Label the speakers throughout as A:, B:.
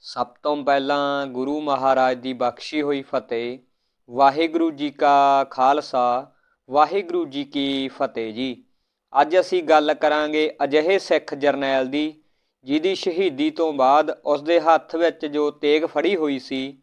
A: ਸਭ ਤੋਂ ਪਹਿਲਾਂ ਗੁਰੂ ਮਹਾਰਾਜ ਦੀ ਬਖਸ਼ੀ ਹੋਈ ਫਤਿਹ, ਵਾਹਿਗੁਰੂ ਜੀ ਕਾ ਖਾਲਸਾ, ਵਾਹਿਗੁਰੂ ਜੀ ਕੀ ਫਤਿਹ ਜੀ। ਅੱਜ ਅਸੀਂ ਗੱਲ ਕਰਾਂਗੇ ਅਜਿਹੇ ਸਿੱਖ ਜਰਨੈਲ ਦੀ, ਜਿਹਦੀ ਸ਼ਹੀਦੀ ਤੋਂ ਬਾਅਦ ਉਸ ਦੇ ਹੱਥ ਵਿੱਚ ਜੋ ਤੇਗ ਫੜੀ ਹੋਈ ਸੀ,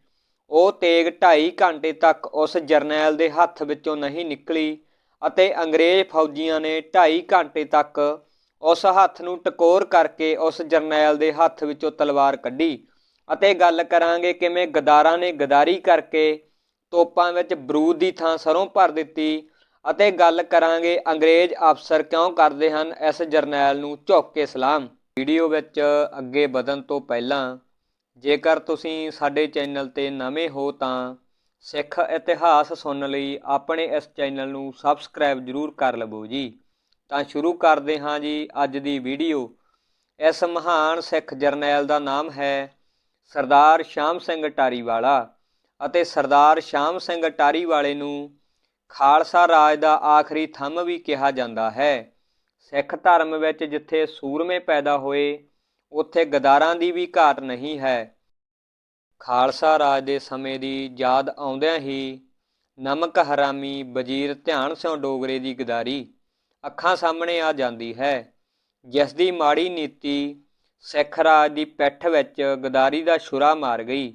A: ਉਹ ਤੇਗ 2.5 ਘੰਟੇ ਤੱਕ ਉਸ ਜਰਨੈਲ ਦੇ ਹੱਥ ਵਿੱਚੋਂ ਨਹੀਂ ਨਿਕਲੀ ਅਤੇ ਅੰਗਰੇਜ਼ ਫੌਜੀਆਂ ਨੇ 2.5 ਘੰਟੇ ਤੱਕ ਉਸ ਹੱਥ ਨੂੰ ਟਕੋਰ ਕਰਕੇ ਉਸ ਜਰਨੈਲ ਦੇ ਹੱਥ ਵਿੱਚੋਂ ਤਲਵਾਰ ਕੱਢੀ। ਅਤੇ ਗੱਲ ਕਰਾਂਗੇ ਕਿਵੇਂ ਗਦਾਰਾਂ ਨੇ ਗਦਾਰੀ ਕਰਕੇ ਤੋਪਾਂ ਵਿੱਚ ਬਰੂਦ ਦੀ ਥਾਂ ਸਰੋਂ ਭਰ ਦਿੱਤੀ ਅਤੇ ਗੱਲ ਕਰਾਂਗੇ ਅੰਗਰੇਜ਼ ਅਫਸਰ ਕਿਉਂ ਕਰਦੇ ਹਨ, ਇਸ ਜਰਨੈਲ ਨੂੰ ਝੁੱਕ ਕੇ ਸਲਾਮ। ਵੀਡੀਓ ਵਿੱਚ ਅੱਗੇ ਵਧਣ ਤੋਂ ਪਹਿਲਾਂ, ਜੇਕਰ ਤੁਸੀਂ ਸਾਡੇ ਚੈਨਲ ਤੇ ਨਵੇਂ ਹੋ ਤਾਂ ਸਿੱਖ ਇਤਿਹਾਸ ਸੁਣਨ ਲਈ ਆਪਣੇ ਇਸ ਚੈਨਲ ਨੂੰ ਸਬਸਕ੍ਰਾਈਬ ਜਰੂਰ ਕਰ ਲਵੋ ਜੀ। ਤਾਂ ਸ਼ੁਰੂ ਕਰਦੇ ਹਾਂ ਜੀ ਅੱਜ ਦੀ ਵੀਡੀਓ। ਇਸ ਮਹਾਨ ਸਿੱਖ ਜਰਨੈਲ ਦਾ ਨਾਮ ਹੈ ਸਰਦਾਰ ਸ਼ਾਮ ਸਿੰਘ ਟਾਰੀਵਾਲਾ ਅਤੇ ਸਰਦਾਰ ਸ਼ਾਮ ਸਿੰਘ ਟਾਰੀਵਾਲੇ ਨੂੰ ਖਾਲਸਾ ਰਾਜ ਦਾ ਆਖਰੀ ਥੰਮ ਵੀ ਕਿਹਾ ਜਾਂਦਾ ਹੈ। ਸਿੱਖ ਧਰਮ ਵਿੱਚ ਜਿੱਥੇ ਸੂਰਮੇ ਪੈਦਾ ਹੋਏ, ਉੱਥੇ ਗਦਾਰਾਂ ਦੀ ਵੀ ਘਾਟ ਨਹੀਂ ਹੈ। ਖਾਲਸਾ ਰਾਜ ਦੇ ਸਮੇਂ ਦੀ ਯਾਦ ਆਉਂਦਿਆਂ ਹੀ ਨਮਕ ਹਰਾਮੀ ਵਜ਼ੀਰ ਧਿਆਨ ਸਿੰਘ ਡੋਗਰੇ ਦੀ ਗਦਾਰੀ ਅੱਖਾਂ ਸਾਹਮਣੇ ਆ ਜਾਂਦੀ ਹੈ। ਜਿਸ ਦੀ ਮਾੜੀ ਨੀਤੀ ਸਿੱਖ ਰਾਜ ਦੀ ਪਿੱਠ ਵਿੱਚ ਗਦਾਰੀ ਦਾ ਛੁਰਾ ਮਾਰ ਗਈ।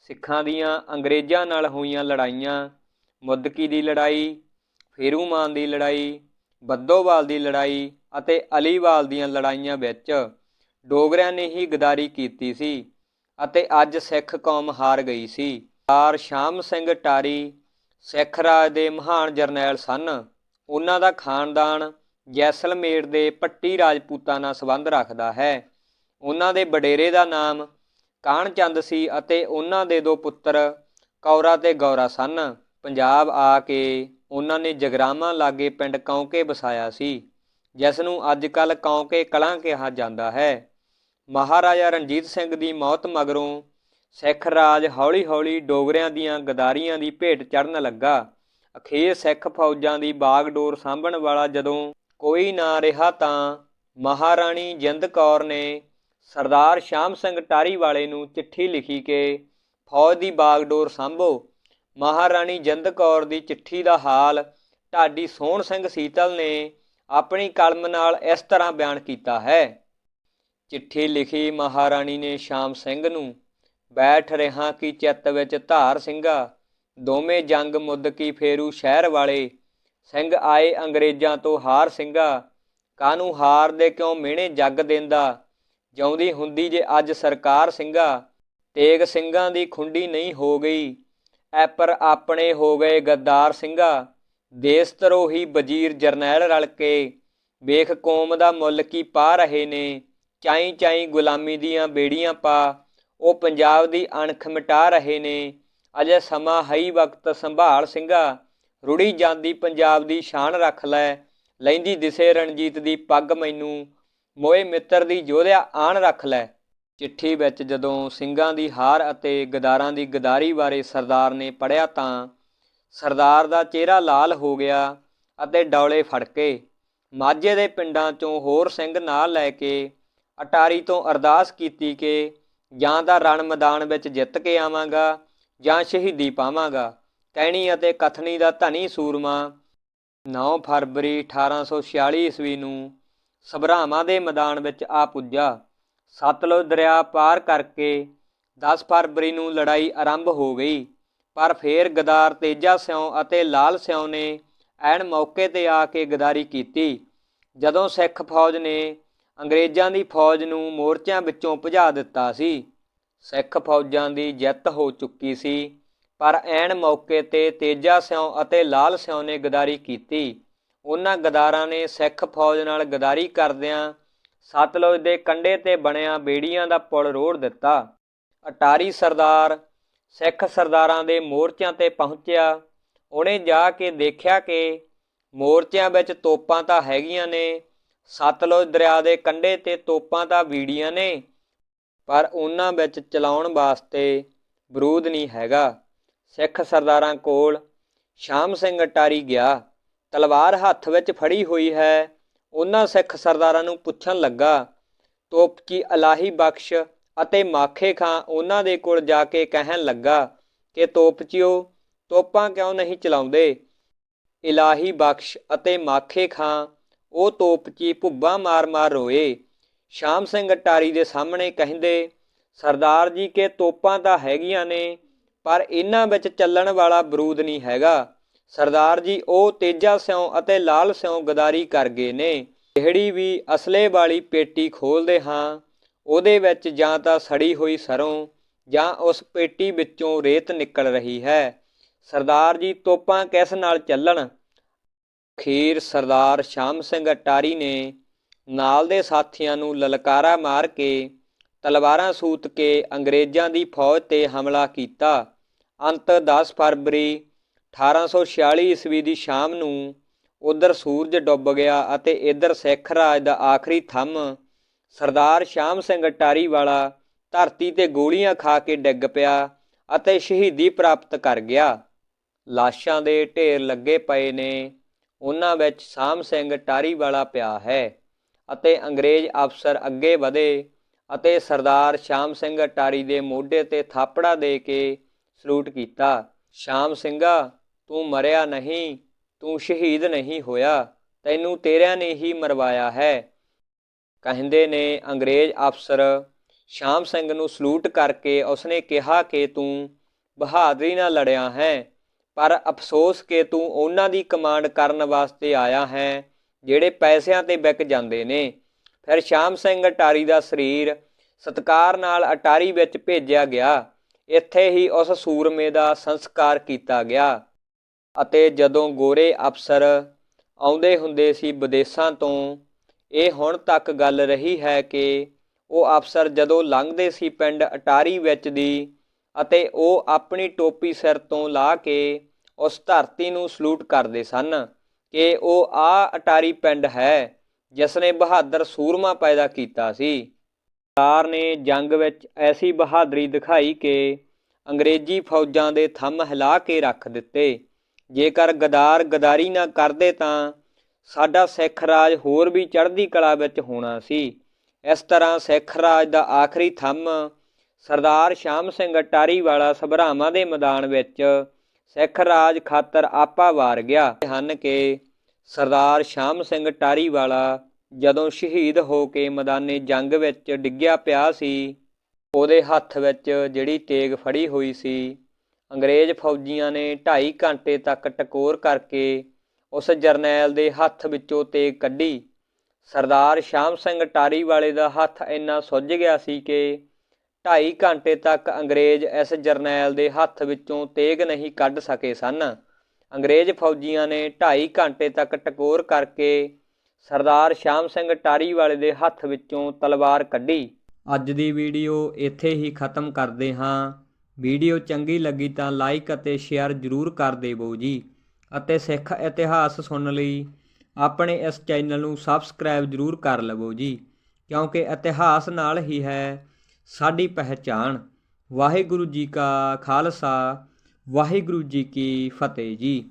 A: ਸਿੱਖਾਂ ਦੀਆਂ ਅੰਗਰੇਜ਼ਾਂ ਨਾਲ ਹੋਈਆਂ ਲੜਾਈਆਂ, ਮੁੱਦਕੀ ਦੀ ਲੜਾਈ, ਫੇਰੂਮਾਨ ਦੀ ਲੜਾਈ, ਬੱਦੋਵਾਲ ਦੀ ਲੜਾਈ ਅਤੇ ਅਲੀਵਾਲ ਦੀਆਂ ਲੜਾਈਆਂ ਵਿੱਚ ਡੋਗਰਿਆਂ ਨੇ ਹੀ ਗਦਾਰੀ ਕੀਤੀ ਸੀ ਅਤੇ ਅੱਜ ਸਿੱਖ ਕੌਮ ਹਾਰ ਗਈ ਸੀ। ਸਰਦਾਰ ਸ਼ਾਮ ਸਿੰਘ ਟਾਰੀ ਸਿੱਖ ਰਾਜ ਦੇ ਮਹਾਨ ਜਰਨੈਲ ਸਨ। ਉਹਨਾਂ ਦਾ ਖਾਨਦਾਨ ਜੈਸਲਮੇਰ ਦੇ ਪੱਟੀ ਰਾਜਪੂਤਾਂ ਨਾਲ ਸੰਬੰਧ ਰੱਖਦਾ ਹੈ। ਉਹਨਾਂ ਦੇ ਵਡੇਰੇ ਦਾ ਨਾਮ ਕਾਹਨਚੰਦ ਸੀ ਅਤੇ ਉਹਨਾਂ ਦੇ ਦੋ ਪੁੱਤਰ ਕੌਰਾ ਤੇ ਗੌਰਾ ਸਨ। ਪੰਜਾਬ ਆ ਕੇ ਉਹਨਾਂ ਨੇ ਜਗਰਾਵਾਂ ਲਾਗੇ ਪਿੰਡ ਕੌਂਕੇ ਵਸਾਇਆ ਸੀ, ਜਿਸ ਨੂੰ ਅੱਜ ਕੱਲ ਕੌਂਕੇ ਕਲਾਂ ਕਿਹਾ ਜਾਂਦਾ ਹੈ। ਮਹਾਰਾਜਾ ਰਣਜੀਤ ਸਿੰਘ ਦੀ ਮੌਤ ਮਗਰੋਂ ਸਿੱਖ ਰਾਜ ਹੌਲੀ-ਹੌਲੀ ਡੋਗਰਿਆਂ ਦੀਆਂ ਗਦਾਰੀਆਂ ਦੀ ਭੇਟ ਚੜਨ ਲੱਗਾ। ਅਖੀਰ ਸਿੱਖ ਫੌਜਾਂ ਦੀ ਬਾਗਡੋਰ ਸਾਂਭਣ ਵਾਲਾ ਜਦੋਂ ਕੋਈ ਨਾ ਰਿਹਾ ਤਾਂ ਮਹਾਰਾਣੀ ਜਿੰਦ ਕੌਰ ਨੇ ਸਰਦਾਰ ਸ਼ਾਮ ਸਿੰਘ ਟਾਰੀ ਵਾਲੇ ਨੂੰ ਚਿੱਠੀ ਲਿਖੀ ਕਿ ਫੌਜ ਦੀ ਬਾਗਡੋਰ ਸਾਂਭੋ। ਮਹਾਰਾਣੀ ਜਿੰਦ ਕੌਰ ਦੀ ਚਿੱਠੀ ਦਾ ਹਾਲ ਢਾਡੀ ਸੋਹਣ ਸਿੰਘ ਸੀਤਲ ਨੇ ਆਪਣੀ ਕਲਮ ਨਾਲ ਇਸ ਤਰ੍ਹਾਂ ਬਿਆਨ ਕੀਤਾ ਹੈ। ਚਿੱਠੀ ਲਿਖੀ ਮਹਾਰਾਣੀ ਨੇ ਸ਼ਾਮ ਸਿੰਘ ਨੂੰ, ਬੈਠ ਰਿਹਾ ਕਿ ਚਿੱਤ ਵਿੱਚ ਧਾਰ ਸਿੰਘਾ, ਦੋਵੇਂ ਜੰਗ ਮੁੱਦ ਕੀ ਫੇਰੂ ਸ਼ਹਿਰ ਵਾਲੇ, ਸਿੰਘ ਆਏ ਅੰਗਰੇਜ਼ਾਂ ਤੋਂ ਹਾਰ ਸਿੰਘਾ ਕਾਨੂੰ ਹਾਰ ਦੇ ਕਿਉਂ ਮਿਹਣੇ ਜੱਗ ਦਿੰਦਾ ਜਿਉਂਦੀ ਹੁੰਦੀ ਜੇ ਅੱਜ ਸਰਕਾਰ ਸਿੰਘਾ, ਤੇਗ ਸਿੰਘਾਂ ਦੀ ਖੁੰਡੀ ਨਹੀਂ ਹੋ ਗਈ। ਐ ਪਰ ਆਪਣੇ ਹੋ ਗਏ ਗੱਦਾਰ ਸਿੰਘਾ ਦੇਸ ਤਰੋਹੀ ਵਜ਼ੀਰ ਜਰਨੈਲ ਰਲ ਕੇ। ਵੇਖ ਕੌਮ ਦਾ ਮੁੱਲ ਕੀ ਪਾ ਰਹੇ ਨੇ, ਚਾਈ ਚਾਈ ਗੁਲਾਮੀ ਦੀਆਂ ਬੇੜੀਆਂ ਪਾ। ਉਹ ਪੰਜਾਬ ਦੀ ਅਣਖ ਮਿਟਾ ਰਹੇ ਨੇ। ਅਜੇ ਸਮਾਂ ਹਈ ਵਕਤ ਸੰਭਾਲ ਸਿੰਘਾ, ਰੁੜੀ ਜਾਂਦੀ ਪੰਜਾਬ ਦੀ ਸ਼ਾਨ ਰੱਖ ਲੈ। ਲੈਂਦੀ ਦਿਸੇ ਰਣਜੀਤ ਦੀ ਪੱਗ ਮੈਨੂੰ ਮੋਏ ਮਿੱਤਰ ਦੀ ਜੋਧਿਆ ਆਣ ਰੱਖ ਲੈ। ਚਿੱਠੀ ਵਿੱਚ ਜਦੋਂ ਸਿੰਘਾਂ ਦੀ ਹਾਰ ਅਤੇ ਗਦਾਰਾਂ ਦੀ ਗਦਾਰੀ ਬਾਰੇ ਸਰਦਾਰ ਨੇ ਪੜਿਆ ਤਾਂ ਸਰਦਾਰ ਦਾ ਚਿਹਰਾ ਲਾਲ ਹੋ ਗਿਆ ਅਤੇ ਡੌਲੇ ਫੜਕੇ ਮਾਝੇ ਦੇ ਪਿੰਡਾਂ ਚੋਂ ਹੋਰ ਸਿੰਘ ਨਾਲ ਲੈ ਕੇ ਅਟਾਰੀ ਤੋਂ ਅਰਦਾਸ ਕੀਤੀ ਕਿ ਜਾਂ ਤਾਂ ਰਣ ਮੈਦਾਨ ਵਿੱਚ ਜਿੱਤ ਕੇ ਆਵਾਂਗਾ ਜਾਂ ਸ਼ਹੀਦੀ ਪਾਵਾਂਗਾ। ਕਹਿਣੀ ਅਤੇ ਕਥਨੀ ਦਾ ਧਨੀ ਸੂਰਮਾ 9 ਫਰਵਰੀ 1846 ਈਸਵੀ ਨੂੰ ਸਭਰਾਵਾਂ ਦੇ ਮੈਦਾਨ ਵਿੱਚ ਆ ਪੁੱਜਾ। ਸਤਲੁਜ ਦਰਿਆ ਪਾਰ ਕਰਕੇ 10 ਫਰਵਰੀ ਨੂੰ ਲੜਾਈ ਆਰੰਭ ਹੋ ਗਈ। ਪਰ ਫੇਰ ਗਦਾਰ ਤੇਜਾ ਸਿਉ ਅਤੇ ਲਾਲ ਸਿਉ ਨੇ ਐਨ ਮੌਕੇ ਤੇ ਆ ਕੇ ਗਦਾਰੀ ਕੀਤੀ। ਜਦੋਂ ਸਿੱਖ ਫੌਜ ਨੇ ਅੰਗਰੇਜ਼ਾਂ ਦੀ ਫੌਜ ਨੂੰ ਮੋਰਚਿਆਂ ਵਿੱਚੋਂ ਭਜਾ ਦਿੱਤਾ ਸੀ, ਸਿੱਖ ਫੌਜਾਂ ਦੀ ਜਿੱਤ ਹੋ ਚੁੱਕੀ ਸੀ। ਪਰ ਐਨ ਮੌਕੇ ਤੇ ਤੇਜਾ ਸਿਉ ਅਤੇ ਲਾਲ ਸਿਉ ਨੇ ਗਦਾਰੀ ਕੀਤੀ। ਉਹਨਾਂ ਗਦਾਰਾਂ ਨੇ ਸਿੱਖ ਫੌਜ ਨਾਲ ਗਦਾਰੀ ਕਰਦਿਆਂ ਸਤਲੁਜ ਦੇ ਕੰਢੇ ਤੇ ਬਣਿਆ ਬੇੜੀਆਂ ਦਾ ਪੁਲ ਰੋੜ ਦਿੱਤਾ। ਅਟਾਰੀ ਸਰਦਾਰ, ਸਿੱਖ ਸਰਦਾਰਾਂ ਦੇ ਮੋਰਚਿਆਂ ਤੇ ਪਹੁੰਚਿਆ। ਉਹਨੇ ਜਾ ਕੇ ਦੇਖਿਆ ਕਿ ਮੋਰਚਿਆਂ ਵਿੱਚ ਤੋਪਾਂ ਤਾਂ ਹੈਗੀਆਂ ਨੇ, ਸਤਲੁਜ ਦਰਿਆ ਦੇ ਕੰਢੇ ਤੇ ਤੋਪਾਂ ਤਾਂ ਵੀੜੀਆਂ ਨੇ, ਪਰ ਉਹਨਾਂ ਵਿੱਚ ਚਲਾਉਣ ਵਾਸਤੇ ਬਰੂਦ ਨਹੀਂ ਹੈਗਾ। ਸਿੱਖ ਸਰਦਾਰਾਂ ਕੋਲ ਸ਼ਾਮ ਸਿੰਘ ਅਟਾਰੀ ਗਿਆ। ਤਲਵਾਰ ਹੱਥ ਵਿੱਚ ਫੜੀ ਹੋਈ ਹੈ। ਉਹਨਾਂ ਸਿੱਖ ਸਰਦਾਰਾਂ ਨੂੰ ਪੁੱਛਣ ਲੱਗਾ ਤੋਪਚੀ ਅਲਾਹੀ ਬਖਸ਼ ਅਤੇ ਮਾਖੇ ਖਾਂ ਉਹਨਾਂ ਦੇ ਕੋਲ ਜਾ ਕੇ ਕਹਿਣ ਲੱਗਾ ਕਿ ਤੋਪਚੀਓ ਤੋਪਾਂ ਕਿਉਂ ਨਹੀਂ ਚਲਾਉਂਦੇ? ਇਲਾਹੀ ਬਖਸ਼ ਅਤੇ ਮਾਖੇ ਖਾਂ, ਉਹ ਤੋਪਚੀ ਭੁੱਬਾਂ ਮਾਰ-ਮਾਰ ਰੋਏ। ਸ਼ਾਮ ਸਿੰਘ ਅਟਾਰੀ ਦੇ ਸਾਹਮਣੇ ਕਹਿੰਦੇ, ਸਰਦਾਰ ਜੀ ਕੇ ਤੋਪਾਂ ਤਾਂ ਹੈਗੀਆਂ ਨੇ, ਪਰ ਇਹਨਾਂ ਵਿੱਚ ਚੱਲਣ ਵਾਲਾ ਬਰੂਦ ਨਹੀਂ ਹੈਗਾ। ਸਰਦਾਰ ਜੀ, ਉਹ ਤੇਜਾ ਸਿਉ ਅਤੇ ਲਾਲ ਸਿਉ ਗਦਾਰੀ ਕਰ ਗਏ ਨੇ। ਜਿਹੜੀ ਵੀ ਅਸਲੇ ਵਾਲੀ ਪੇਟੀ ਖੋਲਦੇ ਹਾਂ, ਉਹਦੇ ਵਿੱਚ ਜਾਂ ਤਾਂ ਸੜੀ ਹੋਈ ਸਰੋਂ ਜਾਂ ਉਸ ਪੇਟੀ ਵਿੱਚੋਂ ਰੇਤ ਨਿਕਲ ਰਹੀ ਹੈ। ਸਰਦਾਰ ਜੀ, ਤੋਪਾਂ ਕਿਸ ਨਾਲ ਚੱਲਣ? ਖੀਰ ਸਰਦਾਰ ਸ਼ਾਮ ਸਿੰਘ ਅਟਾਰੀ ਨੇ ਨਾਲ ਦੇ ਸਾਥੀਆਂ ਨੂੰ ਲਲਕਾਰਾ ਮਾਰ ਕੇ, ਤਲਵਾਰਾਂ ਸੂਤ ਕੇ ਅੰਗਰੇਜ਼ਾਂ ਦੀ ਫੌਜ ਤੇ ਹਮਲਾ ਕੀਤਾ। ਅੰਤ 10 ਫਰਵਰੀ 1846 ਈਸਵੀ ਦੀ ਸ਼ਾਮ ਨੂੰ ਉਧਰ ਸੂਰਜ ਡੁੱਬ ਗਿਆ ਅਤੇ ਇਧਰ ਸਿੱਖ ਰਾਜ ਦਾ ਆਖਰੀ ਥੰਮ ਸਰਦਾਰ ਸ਼ਾਮ ਸਿੰਘ ਅਟਾਰੀ ਵਾਲਾ ਧਰਤੀ ਤੇ ਗੋਲੀਆਂ ਖਾ ਕੇ ਡਿੱਗ ਪਿਆ ਅਤੇ ਸ਼ਹੀਦੀ ਪ੍ਰਾਪਤ ਕਰ ਗਿਆ। ਲਾਸ਼ਾਂ ਦੇ ਢੇਰ ਲੱਗੇ ਪਏ ਨੇ। ਉਹਨਾਂ ਵਿੱਚ ਸ਼ਾਮ ਸਿੰਘ ਟਾਰੀ ਵਾਲਾ ਪਿਆ ਹੈ ਅਤੇ ਅੰਗਰੇਜ਼ ਅਫਸਰ ਅੱਗੇ ਵਧੇ ਅਤੇ ਸਰਦਾਰ ਸ਼ਾਮ ਸਿੰਘ ਅਟਾਰੀ ਦੇ ਮੋਢੇ ਤੇ ਥਾਪੜਾ ਦੇ ਕੇ ਸਲੂਟ ਕੀਤਾ। ਸ਼ਾਮ ਸਿੰਘਾ ਤੂੰ ਮਰਿਆ ਨਹੀਂ, ਤੂੰ ਸ਼ਹੀਦ ਨਹੀਂ ਹੋਇਆ, ਤੈਨੂੰ ਤੇਰਿਆਂ ਨੇ ਹੀ ਮਰਵਾਇਆ ਹੈ। ਕਹਿੰਦੇ ਨੇ ਅੰਗਰੇਜ਼ ਅਫਸਰ, ਸ਼ਾਮ ਸਿੰਘ ਨੂੰ ਸਲੂਟ ਕਰਕੇ ਉਸਨੇ ਕਿਹਾ ਕਿ ਤੂੰ ਬਹਾਦਰੀ ਨਾਲ ਲੜਿਆ ਹੈ, ਪਰ ਅਫਸੋਸ ਕਿ ਤੂੰ ਉਹਨਾਂ ਦੀ ਕਮਾਂਡ ਕਰਨ ਵਾਸਤੇ ਆਇਆ ਹੈ, ਜਿਹੜੇ ਪੈਸਿਆਂ ਤੇ ਵਿਕ ਜਾਂਦੇ ਨੇ। ਫਿਰ ਸ਼ਾਮ ਸਿੰਘ ਅਟਾਰੀ ਦਾ ਸਰੀਰ ਸਤਕਾਰ ਨਾਲ ਅਟਾਰੀ ਵਿੱਚ ਭੇਜਿਆ ਗਿਆ। ਇੱਥੇ ਹੀ ਉਸ ਸੂਰਮੇ ਦਾ ਸੰਸਕਾਰ ਕੀਤਾ ਗਿਆ। ਅਤੇ ਜਦੋਂ ਗੋਰੇ ਅਫਸਰ ਆਉਂਦੇ ਹੁੰਦੇ ਸੀ ਵਿਦੇਸ਼ਾਂ ਤੋਂ, ਇਹ ਹੁਣ ਤੱਕ ਗੱਲ ਰਹੀ ਹੈ ਕਿ ਉਹ ਅਫਸਰ ਜਦੋਂ ਲੰਘਦੇ ਸੀ ਪਿੰਡ ਅਟਾਰੀ ਵਿੱਚ ਦੀ ਅਤੇ ਉਹ ਆਪਣੀ ਟੋਪੀ ਸਿਰ ਤੋਂ ਲਾ ਕੇ ਉਸ ਧਰਤੀ ਨੂੰ ਸਲੂਟ ਕਰਦੇ ਸਨ ਕਿ ਉਹ ਆ ਅਟਾਰੀ ਪਿੰਡ ਹੈ ਜਿਸ ਨੇ ਬਹਾਦਰ ਸੂਰਮਾ ਪੈਦਾ ਕੀਤਾ ਸੀ। ਸਰਕਾਰ ਨੇ ਜੰਗ ਵਿੱਚ ਐਸੀ ਬਹਾਦਰੀ ਦਿਖਾਈ ਕਿ ਅੰਗਰੇਜ਼ੀ ਫੌਜਾਂ ਦੇ ਥੰਮ ਹਿਲਾ ਕੇ ਰੱਖ ਦਿੱਤੇ। ਜੇਕਰ ਗਦਾਰ ਗਦਾਰੀ ਨਾ ਕਰਦੇ ਤਾਂ ਸਾਡਾ ਸਿੱਖ ਰਾਜ ਹੋਰ ਵੀ ਚੜ੍ਹਦੀ ਕਲਾ ਵਿੱਚ ਹੋਣਾ ਸੀ। ਇਸ ਤਰ੍ਹਾਂ ਸਿੱਖ ਰਾਜ ਦਾ ਆਖਰੀ ਥੰਮ ਸਰਦਾਰ ਸ਼ਾਮ ਸਿੰਘ ਅਟਾਰੀ ਵਾਲਾ ਸਭਰਾਵਾਂ ਦੇ ਮੈਦਾਨ ਵਿੱਚ ਸਿੱਖ ਰਾਜ ਖਾਤਰ ਆਪਾ ਵਾਰ ਗਿਆ। ਹਨ ਕਿ ਸਰਦਾਰ ਸ਼ਾਮ ਸਿੰਘ ਅਟਾਰੀ ਵਾਲਾ ਜਦੋਂ ਸ਼ਹੀਦ ਹੋ ਕੇ ਮੈਦਾਨੇ ਜੰਗ ਵਿੱਚ ਡਿੱਗਿਆ ਪਿਆ ਸੀ, ਉਹਦੇ ਹੱਥ ਵਿੱਚ ਜਿਹੜੀ ਤੇਗ ਫੜੀ ਹੋਈ ਸੀ ਅੰਗਰੇਜ਼ ਫੌਜੀਆਂ ਨੇ 2.5 ਘੰਟੇ ਤੱਕ ਟਕੋਰ ਕਰਕੇ ਉਸ ਜਰਨੈਲ ਦੇ ਹੱਥ ਵਿੱਚੋਂ ਤੇਗ ਕੱਢੀ। ਸਰਦਾਰ ਸ਼ਾਮ ਸਿੰਘ ਟਾਰੀ ਵਾਲੇ ਦਾ ਹੱਥ ਇੰਨਾ ਸੁੱਜ ਗਿਆ ਸੀ ਕਿ 2.5 ਘੰਟੇ ਤੱਕ ਅੰਗਰੇਜ਼ ਇਸ ਜਰਨੈਲ ਦੇ ਹੱਥ ਵਿੱਚੋਂ ਤੇਗ ਨਹੀਂ ਕੱਢ ਸਕੇ ਸਨ। ਅੰਗਰੇਜ਼ ਫੌਜੀਆਂ ਨੇ 2.5 ਘੰਟੇ ਤੱਕ ਟਕੋਰ ਕਰਕੇ ਸਰਦਾਰ ਸ਼ਾਮ ਸਿੰਘ ਟਾਰੀ ਵਾਲੇ ਦੇ ਹੱਥ ਵਿੱਚੋਂ ਤਲਵਾਰ ਕੱਢੀ। ਅੱਜ ਦੀ ਵੀਡੀਓ ਇੱਥੇ ਹੀ ਖਤਮ ਕਰਦੇ ਹਾਂ। ਵੀਡੀਓ ਚੰਗੀ ਲੱਗੀ ਤਾਂ ਲਾਈਕ ਅਤੇ ਸ਼ੇਅਰ ਜ਼ਰੂਰ ਕਰ ਦੇਵੋ ਜੀ। ਅਤੇ ਸਿੱਖ ਇਤਿਹਾਸ ਸੁਣਨ ਲਈ ਆਪਣੇ ਇਸ ਚੈਨਲ ਨੂੰ ਸਬਸਕ੍ਰਾਈਬ ਜ਼ਰੂਰ ਕਰ ਲਵੋ ਜੀ, ਕਿਉਂਕਿ ਇਤਿਹਾਸ ਨਾਲ ਹੀ ਹੈ ਸਾਡੀ ਪਹਿਚਾਣ। ਵਾਹਿਗੁਰੂ ਜੀ ਕਾ ਖਾਲਸਾ, ਵਾਹਿਗੁਰੂ ਜੀ ਕੀ ਫਤਿਹ ਜੀ।